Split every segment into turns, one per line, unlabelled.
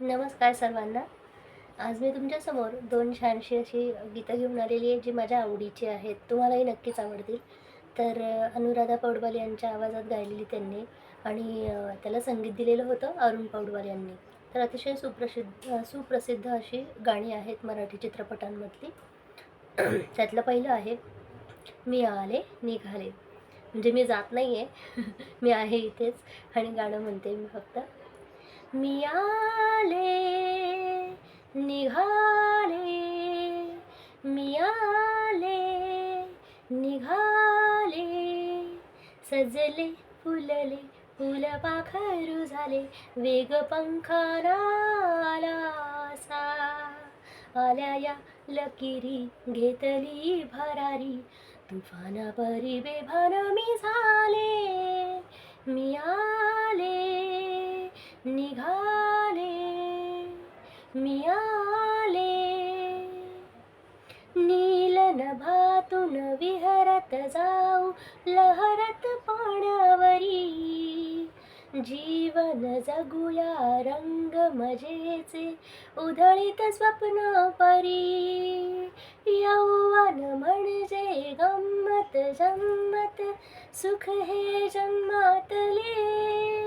नमस्कार सर्वांना. आज मी तुमच्यासमोर दोन छानशी अशी गीतं घेऊन आलेली आहे जी माझ्या आवडीची आहेत. तुम्हालाही नक्कीच आवडतील. तर अनुराधा पौडवाल यांच्या आवाजात गायलेली त्यांनी आणि त्याला संगीत दिलेलं होतं अरुण पौडवाल यांनी. तर अतिशय सुप्रसिद्ध सुप्रसिद्ध अशी गाणी आहेत मराठी चित्रपटांमधली. त्यातलं पहिलं आहे मी आले निघाले. म्हणजे मी जात नाही आहे मी आहे इथेच आणि गाणं म्हणते मी फक्त. मियाले निघाले मियाले निघाले सजले फुलले फुल पाखरू झाले वेग पंखाना आल्या या लकिरी घेतली भरारी तुफाना परी बेभान मी झाले मिया निघाले मी आले नील विहरत जाऊ लहरत पाण्यावरी. जीवन जगूया रंग मजेचे उधळीत स्वप्न परी. यौवन म्हणजे गंमत जम्मत सुख हे जन्मातले.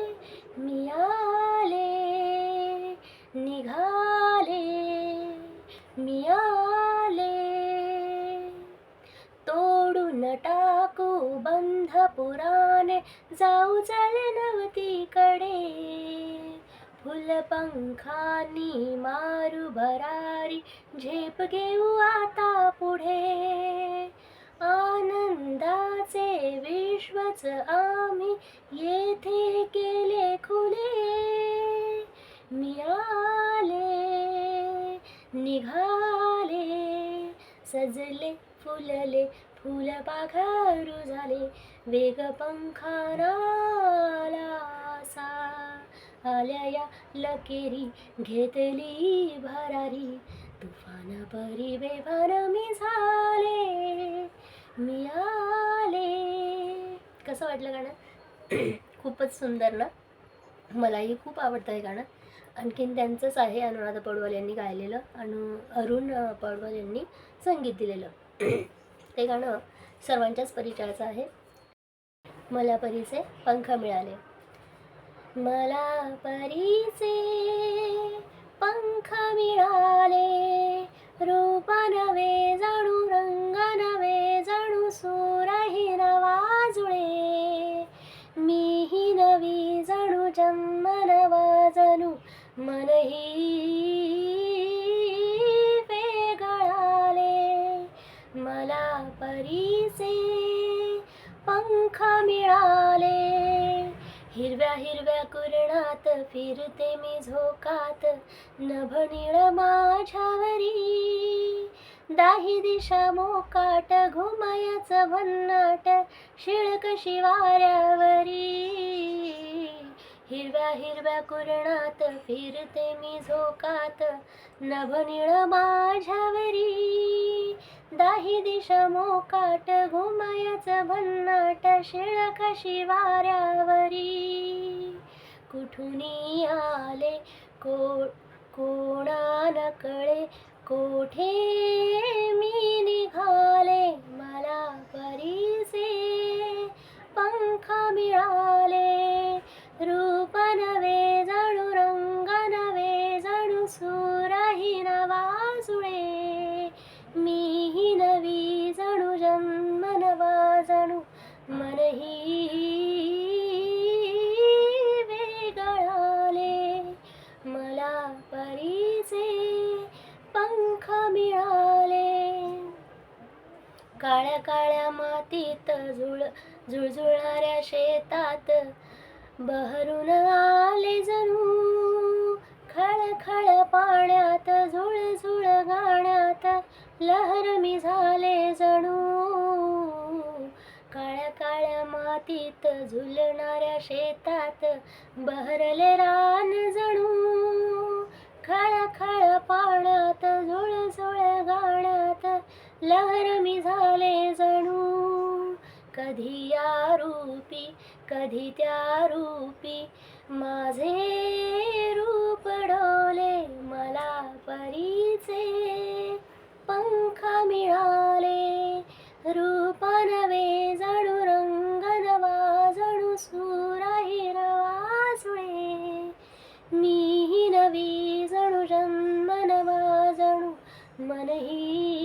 नको बंध पुराणे जाऊ चल नवतीकडे. फुलपंखानी मारू भरारी झेप घेऊ आता पुढे. आनंदाचे विश्वच आम्ही येथे केले खुले. मिळाले निघाले सजले फुलले फुल पाखरू झाले. वेग पंखाना आल्या या लकेरी घेतली भरारी. तुफान परी बेभान मी झाले मी आले. कसं वाटलं गाणं? खूपच सुंदर ना? मलाही खूप आवडतं हे गाणं. आणखीन त्यांचंच आहे अनुराधा पौडवाल यांनी गायलेलं अनु अरुण अ, पौडवाल यांनी संगीत दिलेलं. ते गाणं सर्वांच्याच परिचयाचं आहे. मला परीचे पंख मिळाले. मला परीचे पंख मिळाले. रूप नवे जणू रंग नवे जणू सूरही नवा जुळे. मीही नवी जणू जन्म नवा जणू. मनही मला परीचे पंख मिळाले. हिरव्या हिरव्या कुरणात फिरते मी झोकात. नभनीळ माझ्यावरी दाही दिशा मोकाट घुमयाच भन्नाट शिळक शिवाऱ्यावरी. हिरव्या हिरव्या कुरणात फिरते मी झोकात. नभनिळ माझ्यावरी दाही दिशा मोकाट घुमयाच भन्नाट शिळख शिवाऱ्यावरी. कुठुनी आले को कोणा कळे कोठे? काळ्या काळ्या मातीत झुळ झुळझुळणाऱ्या शेतात बहरून आले जणू. खळखळ पाण्यात झुळझुळ गाण्यात लहर मी झाले जणू. काळ्या काळ्या मातीत झुलणाऱ्या शेतात बहरले रान जणू. लहर मी झाले जणू. कधी या रूपी कधी त्या रूपी. माझे रूप डोले मला परीचे. पंख मिळाले रूपानवे जणू. रंगनवा जणू सुराही रवाजळे मीही नवी जणू जन्म नवा जणू मनही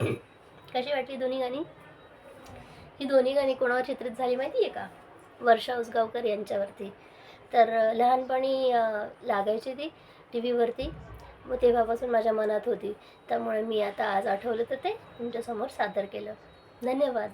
कशी वाटली दोन्ही गाणी? ही दोन्ही गाणी कोणावर चित्रित झाली माहिती आहे का? वर्षा उसगावकर यांच्यावरती. तर लहानपणी लागायची ती टी व्हीवरती मग तेव्हापासून माझ्या मनात होती. त्यामुळे मी आता आज आठवलं तर ते तुमच्यासमोर सादर केलं. धन्यवाद.